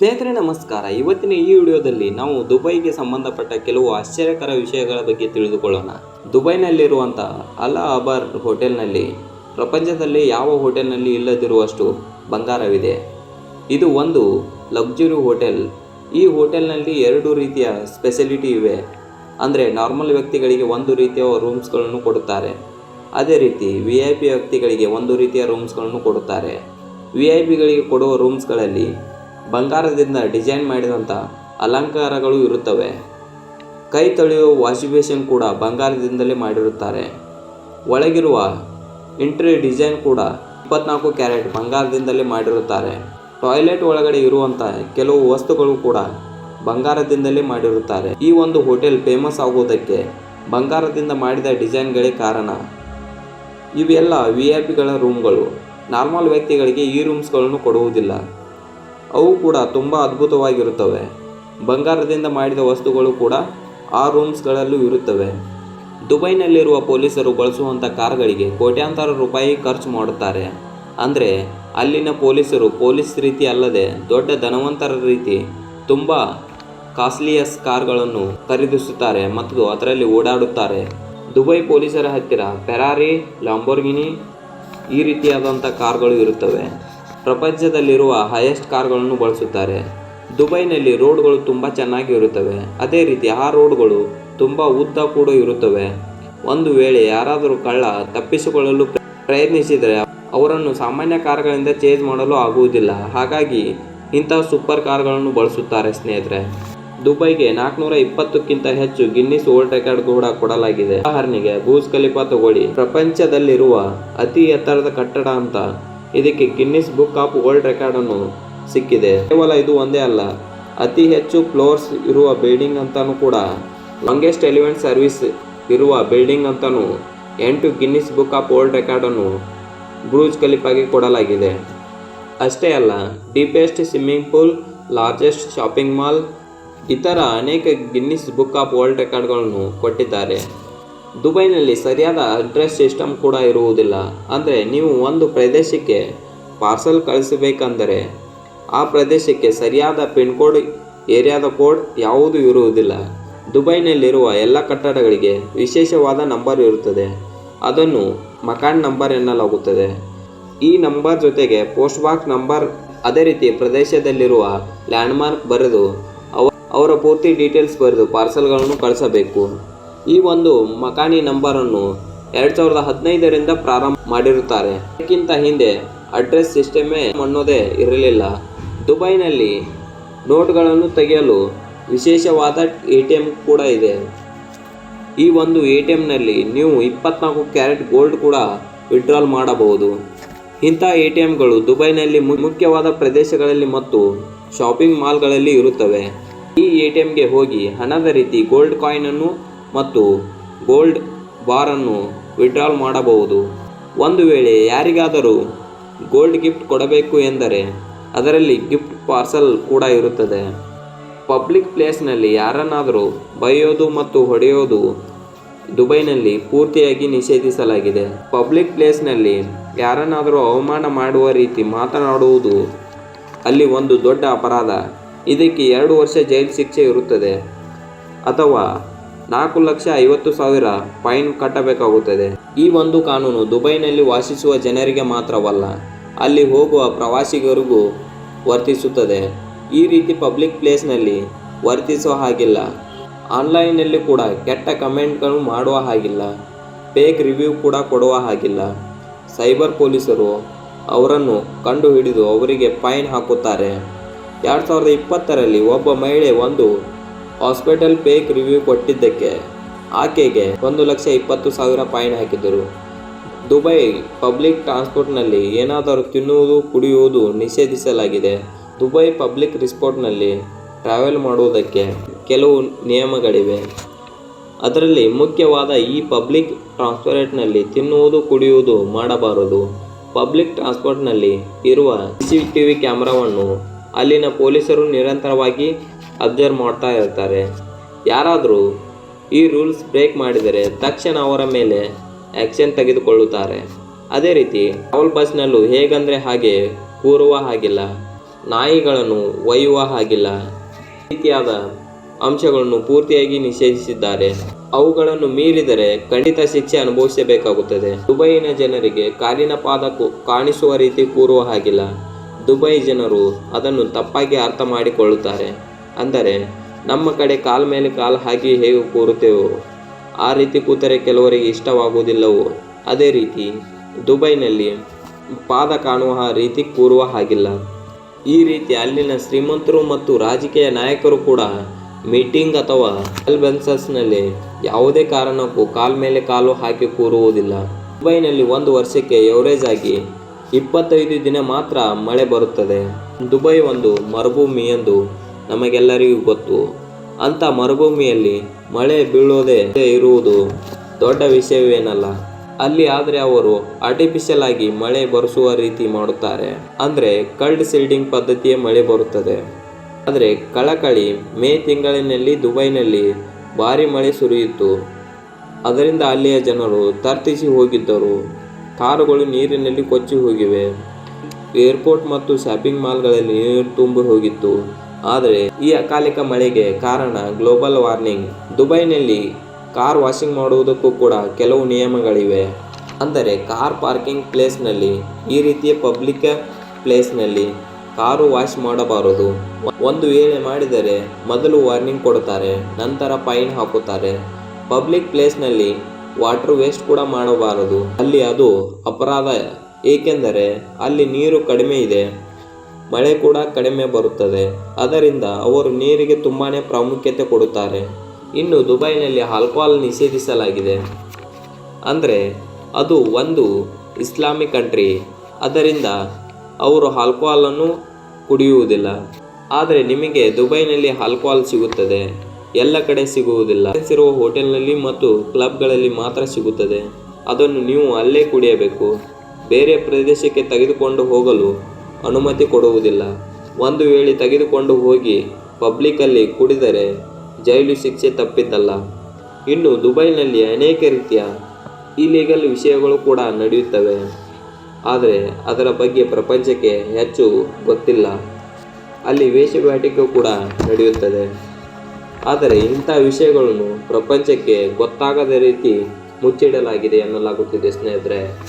ಸ್ನೇಹಿತರೆ, ನಮಸ್ಕಾರ. ಇವತ್ತಿನ ಈ ವಿಡಿಯೋದಲ್ಲಿ ನಾವು ದುಬೈಗೆ ಸಂಬಂಧಪಟ್ಟ ಕೆಲವು ಆಶ್ಚರ್ಯಕರ ವಿಷಯಗಳ ಬಗ್ಗೆ ತಿಳಿದುಕೊಳ್ಳೋಣ. ದುಬೈನಲ್ಲಿರುವಂಥ ಅಲಾ ಅಬಾರ್ ಹೋಟೆಲ್ನಲ್ಲಿ ಪ್ರಪಂಚದಲ್ಲಿ ಯಾವ ಹೋಟೆಲ್ನಲ್ಲಿ ಇಲ್ಲದಿರುವಷ್ಟು ಬಂಗಾರವಿದೆ. ಇದು ಒಂದು ಲಕ್ಸುರಿ ಹೋಟೆಲ್. ಈ ಹೋಟೆಲ್ನಲ್ಲಿ ಎರಡು ರೀತಿಯ ಸ್ಪೆಷಲಿಟಿ ಇವೆ. ಅಂದರೆ ನಾರ್ಮಲ್ ವ್ಯಕ್ತಿಗಳಿಗೆ ಒಂದು ರೀತಿಯ ರೂಮ್ಸ್ಗಳನ್ನು ಕೊಡುತ್ತಾರೆ. ಅದೇ ರೀತಿ ವಿ ಐ ಪಿ ವ್ಯಕ್ತಿಗಳಿಗೆ ಒಂದು ರೀತಿಯ ರೂಮ್ಸ್ಗಳನ್ನು ಕೊಡುತ್ತಾರೆ. ವಿ ಐ ಪಿಗಳಿಗೆ ಕೊಡುವ ರೂಮ್ಸ್ಗಳಲ್ಲಿ ಬಂಗಾರದಿಂದ ಡಿಸೈನ್ ಮಾಡಿದಂಥ ಅಲಂಕಾರಗಳು ಇರುತ್ತವೆ. ಕೈ ತೊಳೆಯುವ ವಾಷಿಂಗ್ ಕೂಡ ಬಂಗಾರದಿಂದಲೇ ಮಾಡಿರುತ್ತಾರೆ. ಒಳಗಿರುವ ಇಂಟ್ರಿ ಡಿಸೈನ್ ಕೂಡ ಇಪ್ಪತ್ನಾಲ್ಕು ಕ್ಯಾರೆಟ್ ಬಂಗಾರದಿಂದಲೇ ಮಾಡಿರುತ್ತಾರೆ. ಟಾಯ್ಲೆಟ್ ಒಳಗಡೆ ಇರುವಂಥ ಕೆಲವು ವಸ್ತುಗಳು ಕೂಡ ಬಂಗಾರದಿಂದಲೇ ಮಾಡಿರುತ್ತಾರೆ. ಈ ಒಂದು ಹೋಟೆಲ್ ಫೇಮಸ್ ಆಗುವುದಕ್ಕೆ ಬಂಗಾರದಿಂದ ಮಾಡಿದ ಡಿಸೈನ್ಗಳೇ ಕಾರಣ. ಇವೆಲ್ಲ ವಿ ಐ ಪಿಗಳ ರೂಮ್ಗಳು ನಾರ್ಮಲ್ ವ್ಯಕ್ತಿಗಳಿಗೆ ಈ ರೂಮ್ಸ್ಗಳನ್ನು ಕೊಡುವುದಿಲ್ಲ. ಅವು ಕೂಡ ತುಂಬ ಅದ್ಭುತವಾಗಿರುತ್ತವೆ. ಬಂಗಾರದಿಂದ ಮಾಡಿದ ವಸ್ತುಗಳು ಕೂಡ ಆ ರೂಮ್ಸ್ಗಳಲ್ಲೂ ಇರುತ್ತವೆ. ದುಬೈನಲ್ಲಿರುವ ಪೊಲೀಸರು ಬಳಸುವಂಥ ಕಾರ್ಗಳಿಗೆ ಕೋಟ್ಯಾಂತರ ರೂಪಾಯಿ ಖರ್ಚು ಮಾಡುತ್ತಾರೆ. ಅಂದರೆ ಅಲ್ಲಿನ ಪೊಲೀಸರು ಪೊಲೀಸ್ ರೀತಿ ಅಲ್ಲದೆ ದೊಡ್ಡ ಧನವಂತರ ರೀತಿ ತುಂಬ ಕಾಸ್ಟ್ಲಿಯಸ್ ಕಾರ್ಗಳನ್ನು ಖರೀದಿಸುತ್ತಾರೆ ಮತ್ತು ಅದರಲ್ಲಿ ಓಡಾಡುತ್ತಾರೆ. ದುಬೈ ಪೊಲೀಸರ ಹತ್ತಿರ ಫೆರಾರಿ ಲಾಂಬೋರ್ಗಿನಿ ಈ ರೀತಿಯಾದಂಥ ಕಾರ್ಗಳು ಇರುತ್ತವೆ. ಪ್ರಪಂಚದಲ್ಲಿರುವ ಹೈಯೆಸ್ಟ್ ಕಾರ್ಗಳನ್ನು ಬಳಸುತ್ತಾರೆ. ದುಬೈನಲ್ಲಿ ರೋಡ್ಗಳು ತುಂಬ ಚೆನ್ನಾಗಿ ಇರುತ್ತವೆ. ಅದೇ ರೀತಿ ಆ ರೋಡ್ಗಳು ತುಂಬ ಉದ್ದ ಕೂಡ ಇರುತ್ತವೆ. ಒಂದು ವೇಳೆ ಯಾರಾದರೂ ಕಳ್ಳ ತಪ್ಪಿಸಿಕೊಳ್ಳಲು ಪ್ರಯತ್ನಿಸಿದರೆ ಅವರನ್ನು ಸಾಮಾನ್ಯ ಕಾರ್ಗಳಿಂದ ಚೇಂಜ್ ಮಾಡಲು ಆಗುವುದಿಲ್ಲ. ಹಾಗಾಗಿ ಇಂತಹ ಸೂಪರ್ ಕಾರ್ಗಳನ್ನು ಬಳಸುತ್ತಾರೆ ಸ್ನೇಹಿತರೆ. ದುಬೈಗೆ ನಾಲ್ಕುನೂರ ಇಪ್ಪತ್ತಕ್ಕಿಂತ ಹೆಚ್ಚು ಗಿನ್ನಿಸ್ ವರ್ಲ್ಡ್ ರೆಕಾರ್ಡ್ ಕೂಡ ಕೊಡಲಾಗಿದೆ. ಉದಾಹರಣೆಗೆ ಬೂಜ್ ಖಲೀಫಾ ತಗೊಳ್ಳಿ. ಪ್ರಪಂಚದಲ್ಲಿರುವ ಅತಿ ಎತ್ತರದ ಕಟ್ಟಡ ಅಂತ ಇದಕ್ಕೆ Guinness book of world record ಅನ್ನು ಸಿಕ್ಕಿದೆ. ಕೇವಲ ಇದು ಒಂದೇ ಅಲ್ಲ, ಅತಿ ಹೆಚ್ಚು ಫ್ಲೋರ್ಸ್ ಇರುವ ಬಿಲ್ಡಿಂಗ್ ಅಂತಲೂ ಕೂಡ ಲಾಂಗೆಸ್ಟ್ ಎಲಿವೆಂಟ್ ಸರ್ವಿಸ್ ಇರುವ ಬಿಲ್ಡಿಂಗ್ ಅಂತಲೂ ಎಂಟು Guinness book of world record ಅನ್ನು ಬ್ರೂಜ್ ಕಲಿಪಾಗಿ ಕೊಡಲಾಗಿದೆ. ಅಷ್ಟೇ ಅಲ್ಲ deepest swimming pool largest shopping mall ಇತರ ಅನೇಕ ಗಿನ್ನಿಸ್ ಬುಕ್ ಆಫ್ ವರ್ಲ್ಡ್ ರೆಕಾರ್ಡ್ಗಳನ್ನು ಕೊಟ್ಟಿದ್ದಾರೆ. ದುಬೈನಲ್ಲಿ ಸರಿಯಾದ ಅಡ್ರೆಸ್ ಸಿಸ್ಟಮ್ ಕೂಡ ಇರುವುದಿಲ್ಲ. ಅಂದರೆ ನೀವು ಒಂದು ಪ್ರದೇಶಕ್ಕೆ ಪಾರ್ಸಲ್ ಕಳಿಸಬೇಕೆಂದರೆ ಆ ಪ್ರದೇಶಕ್ಕೆ ಸರಿಯಾದ ಪಿನ್ ಕೋಡ್ ಏರಿಯಾದ ಕೋಡ್ ಯಾವುದೂ ಇರುವುದಿಲ್ಲ. ದುಬೈನಲ್ಲಿರುವ ಎಲ್ಲ ಕಟ್ಟಡಗಳಿಗೆ ವಿಶೇಷವಾದ ನಂಬರ್ ಇರುತ್ತದೆ. ಅದನ್ನು ಮಕಾನ್ ನಂಬರ್ ಎನ್ನಲಾಗುತ್ತದೆ. ಈ ನಂಬರ್ ಜೊತೆಗೆ ಪೋಸ್ಟ್ ಬಾಕ್ಸ್ ನಂಬರ್ ಅದೇ ರೀತಿ ಪ್ರದೇಶದಲ್ಲಿರುವ ಲ್ಯಾಂಡ್ಮಾರ್ಕ್ ಬರೆದು ಅವರ ಪೂರ್ತಿ ಡೀಟೇಲ್ಸ್ ಬರೆದು ಪಾರ್ಸಲ್ಗಳನ್ನು ಕಳಿಸಬೇಕು. ಈ ಒಂದು ಮಕಾನಿ ನಂಬರನ್ನು ಎರಡು ಸಾವಿರದ ಹದಿನೈದರಿಂದ ಪ್ರಾರಂಭ ಮಾಡಿರುತ್ತಾರೆ. ಇದಕ್ಕಿಂತ ಹಿಂದೆ ಅಡ್ರೆಸ್ ಸಿಸ್ಟಮೇ ಅನ್ನೋದೇ ಇರಲಿಲ್ಲ. ದುಬೈನಲ್ಲಿ ನೋಟ್ಗಳನ್ನು ತೆಗೆಯಲು ವಿಶೇಷವಾದ ಎ ಟಿ ಎಂ ಕೂಡ ಇದೆ. ಈ ಒಂದು ಎ ಟಿ ನೀವು ಇಪ್ಪತ್ನಾಲ್ಕು ಕ್ಯಾರೆಟ್ ಗೋಲ್ಡ್ ಕೂಡ ವಿಡ್ರಾಲ್ ಮಾಡಬಹುದು. ಇಂಥ ಎ ಟಿ ಎಮ್ಗಳು ದುಬೈನಲ್ಲಿ ಮುಖ್ಯವಾದ ಪ್ರದೇಶಗಳಲ್ಲಿ ಮತ್ತು ಶಾಪಿಂಗ್ ಮಾಲ್ಗಳಲ್ಲಿ ಇರುತ್ತವೆ. ಈ ಎ ಟಿ ಹೋಗಿ ಹಣದ ರೀತಿ ಗೋಲ್ಡ್ ಕಾಯಿನನ್ನು ಮತ್ತು ಗೋಲ್ಡ್ ಬಾರನ್ನು ವಿಡ್ರಾಲ್ ಮಾಡಬಹುದು. ಒಂದು ವೇಳೆ ಯಾರಿಗಾದರೂ ಗೋಲ್ಡ್ ಗಿಫ್ಟ್ ಕೊಡಬೇಕು ಎಂದರೆ ಅದರಲ್ಲಿ ಗಿಫ್ಟ್ ಪಾರ್ಸಲ್ ಕೂಡ ಇರುತ್ತದೆ. ಪಬ್ಲಿಕ್ ಪ್ಲೇಸ್ನಲ್ಲಿ ಯಾರನ್ನಾದರೂ ಬೈಯೋದು ಮತ್ತು ಹೊಡೆಯೋದು ದುಬೈನಲ್ಲಿ ಪೂರ್ತಿಯಾಗಿ ನಿಷೇಧಿಸಲಾಗಿದೆ. ಪಬ್ಲಿಕ್ ಪ್ಲೇಸ್ನಲ್ಲಿ ಯಾರನ್ನಾದರೂ ಅವಮಾನ ಮಾಡುವ ರೀತಿ ಮಾತನಾಡುವುದು ಅಲ್ಲಿ ಒಂದು ದೊಡ್ಡ ಅಪರಾಧ. ಇದಕ್ಕೆ ಎರಡು ವರ್ಷ ಜೈಲು ಶಿಕ್ಷೆ ಇರುತ್ತದೆ. ಅಥವಾ ನಾಲ್ಕು ಲಕ್ಷ ಐವತ್ತು ಸಾವಿರ ಫೈನ್ ಕಟ್ಟಬೇಕಾಗುತ್ತದೆ. ಈ ಒಂದು ಕಾನೂನು ದುಬೈನಲ್ಲಿ ವಾಸಿಸುವ ಜನರಿಗೆ ಮಾತ್ರವಲ್ಲ, ಅಲ್ಲಿ ಹೋಗುವ ಪ್ರವಾಸಿಗರಿಗೂ ವರ್ತಿಸುತ್ತದೆ. ಈ ರೀತಿ ಪಬ್ಲಿಕ್ ಪ್ಲೇಸ್ನಲ್ಲಿ ವರ್ತಿಸುವ ಹಾಗಿಲ್ಲ. ಆನ್ಲೈನ್ನಲ್ಲಿ ಕೂಡ ಕೆಟ್ಟ ಕಮೆಂಟ್ಗಳು ಮಾಡುವ ಹಾಗಿಲ್ಲ. ಫೇಕ್ ರಿವ್ಯೂ ಕೂಡ ಕೊಡುವ ಹಾಗಿಲ್ಲ. ಸೈಬರ್ ಪೊಲೀಸರು ಅವರನ್ನು ಕಂಡುಹಿಡಿದು ಅವರಿಗೆ ಫೈನ್ ಹಾಕುತ್ತಾರೆ. ಎರಡು ಸಾವಿರದ ಇಪ್ಪತ್ತರಲ್ಲಿ ಒಬ್ಬ ಮಹಿಳೆ ಒಂದು ಹಾಸ್ಪಿಟಲ್ ಪೇಕ್ ರಿವ್ಯೂ ಕೊಟ್ಟಿದ್ದಕ್ಕೆ ಆಕೆಗೆ ಒಂದು ಲಕ್ಷ ಇಪ್ಪತ್ತು ಸಾವಿರ ಫೈನ್ ಹಾಕಿದರು ದುಬೈ ಪಬ್ಲಿಕ್ ಟ್ರಾನ್ಸ್ಪೋರ್ಟ್ನಲ್ಲಿ ಏನಾದರೂ ತಿನ್ನುವುದು, ಕುಡಿಯುವುದು ನಿಷೇಧಿಸಲಾಗಿದೆ. ದುಬೈ ಪಬ್ಲಿಕ್ ರಿಸ್ಪೋರ್ಟ್ನಲ್ಲಿ ಟ್ರಾವೆಲ್ ಮಾಡುವುದಕ್ಕೆ ಕೆಲವು ನಿಯಮಗಳಿವೆ. ಅದರಲ್ಲಿ ಮುಖ್ಯವಾದ ಈ ಪಬ್ಲಿಕ್ ಟ್ರಾನ್ಸ್ಪೋರ್ಟ್ನಲ್ಲಿ ತಿನ್ನುವುದು, ಕುಡಿಯುವುದು ಮಾಡಬಾರದು. ಪಬ್ಲಿಕ್ ಟ್ರಾನ್ಸ್ಪೋರ್ಟ್ನಲ್ಲಿ ಇರುವ ಸಿ ಟಿ ವಿ ಕ್ಯಾಮ್ರಾವನ್ನು ಅಲ್ಲಿನ ಪೊಲೀಸರು ನಿರಂತರವಾಗಿ ಅಬ್ಸರ್ವ್ ಮಾಡ್ತಾ ಇರ್ತಾರೆ. ಯಾರಾದರೂ ಈ ರೂಲ್ಸ್ ಬ್ರೇಕ್ ಮಾಡಿದರೆ ತಕ್ಷಣ ಅವರ ಮೇಲೆ ಆ್ಯಕ್ಷನ್ ತೆಗೆದುಕೊಳ್ಳುತ್ತಾರೆ. ಅದೇ ರೀತಿ ಟ್ರಾವೆಲ್ ಬಸ್ನಲ್ಲೂ ಹೇಗಂದರೆ ಹಾಗೆ ಕೂರುವ ಹಾಗಿಲ್ಲ, ನಾಯಿಗಳನ್ನು ಒಯ್ಯುವ ಹಾಗಿಲ್ಲ ರೀತಿಯಾದ ಅಂಶಗಳನ್ನು ಪೂರ್ತಿಯಾಗಿ ನಿಷೇಧಿಸಿದ್ದಾರೆ. ಅವುಗಳನ್ನು ಮೀರಿದರೆ ಖಂಡಿತ ಶಿಕ್ಷೆ ಅನುಭವಿಸಬೇಕಾಗುತ್ತದೆ. ದುಬೈನ ಜನರಿಗೆ ಕಾಲಿನ ಪಾದ ಕಾಣಿಸುವ ರೀತಿ ಕೂರುವ ಹಾಗಿಲ್ಲ. ದುಬೈ ಜನರು ಅದನ್ನು ತಪ್ಪಾಗಿ ಅರ್ಥ ಮಾಡಿಕೊಳ್ಳುತ್ತಾರೆ. ಅಂದರೆ, ನಮ್ಮ ಕಡೆ ಕಾಲ ಮೇಲೆ ಕಾಲು ಹಾಕಿ ಹೇಗೆ ಕೂರುತ್ತೇವೋ, ಆ ರೀತಿ ಕೂತರೆ ಕೆಲವರಿಗೆ ಇಷ್ಟವಾಗುವುದಿಲ್ಲವೋ? ಅದೇ ರೀತಿ, ದುಬೈನಲ್ಲಿ ಪಾದ ಕಾಣುವ ರೀತಿ ಕೂರುವ ಹಾಗಿಲ್ಲ. ಈ ರೀತಿ ಅಲ್ಲಿನ ಶ್ರೀಮಂತರು ಮತ್ತು ರಾಜಕೀಯ ನಾಯಕರು ಕೂಡ ಮೀಟಿಂಗ್ ಅಥವಾ ನಲ್ಲಿ ಯಾವುದೇ ಕಾರಣಕ್ಕೂ ಕಾಲ ಮೇಲೆ ಕಾಲು ಹಾಕಿ ಕೂರುವುದಿಲ್ಲ. ದುಬೈನಲ್ಲಿ ಒಂದು ವರ್ಷಕ್ಕೆ ಎವರೇಜ್ ಆಗಿ ಇಪ್ಪತ್ತೈದು ದಿನ ಮಾತ್ರ ಮಳೆ ಬರುತ್ತದೆ. ದುಬೈ ಒಂದು ಮರುಭೂಮಿ ಎಂದು ನಮಗೆಲ್ಲರಿಗೂ ಗೊತ್ತು. ಅಂಥ ಮರುಭೂಮಿಯಲ್ಲಿ ಮಳೆ ಬೀಳೋದೇ ಇರುವುದು ದೊಡ್ಡ ವಿಷಯವೇನಲ್ಲ. ಅಲ್ಲಿ ಆದರೆ ಅವರು ಆರ್ಟಿಫಿಷಿಯಲ್ ಆಗಿ ಮಳೆ ಬರೆಸುವ ರೀತಿ ಮಾಡುತ್ತಾರೆ. ಅಂದರೆ ಕಲ್ಡ್ ಸೀಲ್ಡಿಂಗ್ ಪದ್ಧತಿಯೇ ಮಳೆ ಬರುತ್ತದೆ. ಆದರೆ ಕಳಕಳಿ ಮೇ ತಿಂಗಳಿನಲ್ಲಿ ದುಬೈನಲ್ಲಿ ಭಾರಿ ಮಳೆ ಸುರಿಯಿತು. ಅದರಿಂದ ಅಲ್ಲಿಯ ಜನರು ತರ್ತಿಸಿ ಹೋಗಿದ್ದರು. ಕಾರುಗಳು ನೀರಿನಲ್ಲಿ ಕೊಚ್ಚಿ ಹೋಗಿವೆ. ಏರ್ಪೋರ್ಟ್ ಮತ್ತು ಶಾಪಿಂಗ್ ಮಾಲ್ಗಳಲ್ಲಿ ನೀರು ತುಂಬಿ ಹೋಗಿತ್ತು. ಆದರೆ ಈ ಅಕಾಲಿಕ ಮಳೆಗೆ ಕಾರಣ ಗ್ಲೋಬಲ್ ವಾರ್ನಿಂಗ್. ದುಬೈನಲ್ಲಿ ಕಾರ್ ವಾಷಿಂಗ್ ಮಾಡುವುದಕ್ಕೂ ಕೂಡ ಕೆಲವು ನಿಯಮಗಳಿವೆ. ಅಂದರೆ ಕಾರ್ ಪಾರ್ಕಿಂಗ್ ಪ್ಲೇಸ್ನಲ್ಲಿ, ಈ ರೀತಿಯ ಪಬ್ಲಿಕ್ ಪ್ಲೇಸ್ನಲ್ಲಿ ಕಾರು ವಾಶ್ ಮಾಡಬಾರದು. ಒಂದು ವೇಳೆ ಮಾಡಿದರೆ ಮೊದಲು ವಾರ್ನಿಂಗ್ ಕೊಡುತ್ತಾರೆ, ನಂತರ ಫೈನ್ ಹಾಕುತ್ತಾರೆ. ಪಬ್ಲಿಕ್ ಪ್ಲೇಸ್ನಲ್ಲಿ ವಾಟರ್ ವೇಸ್ಟ್ ಕೂಡ ಮಾಡಬಾರದು. ಅಲ್ಲಿ ಅದು ಅಪರಾಧ, ಏಕೆಂದರೆ ಅಲ್ಲಿ ನೀರು ಕಡಿಮೆ ಇದೆ. ಮಳೆ ಕೂಡ ಕಡಿಮೆ ಬರುತ್ತದೆ. ಅದರಿಂದ ಅವರು ನೀರಿಗೆ ತುಂಬಾ ಪ್ರಾಮುಖ್ಯತೆ ಕೊಡುತ್ತಾರೆ. ಇನ್ನು ದುಬೈನಲ್ಲಿ ಆಲ್ಕೋಹಾಲ್ ನಿಷೇಧಿಸಲಾಗಿದೆ. ಅಂದರೆ ಅದು ಒಂದು ಇಸ್ಲಾಮಿಕ್ ಕಂಟ್ರಿ. ಅದರಿಂದ ಅವರು ಆಲ್ಕೋಹಾಲನ್ನು ಕುಡಿಯುವುದಿಲ್ಲ. ಆದರೆ ನಿಮಗೆ ದುಬೈನಲ್ಲಿ ಆಲ್ಕೋಹಾಲ್ ಸಿಗುತ್ತದೆ. ಎಲ್ಲ ಕಡೆ ಸಿಗುವುದಿಲ್ಲ. ಸಿರುವ ಹೋಟೆಲ್ನಲ್ಲಿ ಮತ್ತು ಕ್ಲಬ್ಗಳಲ್ಲಿ ಮಾತ್ರ ಸಿಗುತ್ತದೆ. ಅದನ್ನು ನೀವು ಅಲ್ಲೇ ಕುಡಿಯಬೇಕು. ಬೇರೆ ಪ್ರದೇಶಕ್ಕೆ ತೆಗೆದುಕೊಂಡು ಹೋಗಲು ಅನುಮತಿ ಕೊಡುವುದಿಲ್ಲ. ಒಂದು ವೇಳೆ ತೆಗೆದುಕೊಂಡು ಹೋಗಿ ಪಬ್ಲಿಕ್ಕಲ್ಲಿ ಕುಡಿದರೆ ಜೈಲು ಶಿಕ್ಷೆ ತಪ್ಪಿದ್ದಲ್ಲ ಇನ್ನು ದುಬೈನಲ್ಲಿ ಅನೇಕ ರೀತಿಯ ಇಲೀಗಲ್ ವಿಷಯಗಳು ಕೂಡ ನಡೆಯುತ್ತವೆ. ಆದರೆ ಅದರ ಬಗ್ಗೆ ಪ್ರಪಂಚಕ್ಕೆ ಹೆಚ್ಚು ಗೊತ್ತಿಲ್ಲ. ಅಲ್ಲಿ ವೇಷಭಾಟಿಕೆ ಕೂಡ ನಡೆಯುತ್ತದೆ. ಆದರೆ ಇಂಥ ವಿಷಯಗಳನ್ನು ಪ್ರಪಂಚಕ್ಕೆ ಗೊತ್ತಾಗದ ರೀತಿ ಮುಚ್ಚಿಡಲಾಗಿದೆ ಎನ್ನಲಾಗುತ್ತಿದೆ ಸ್ನೇಹಿತರೆ.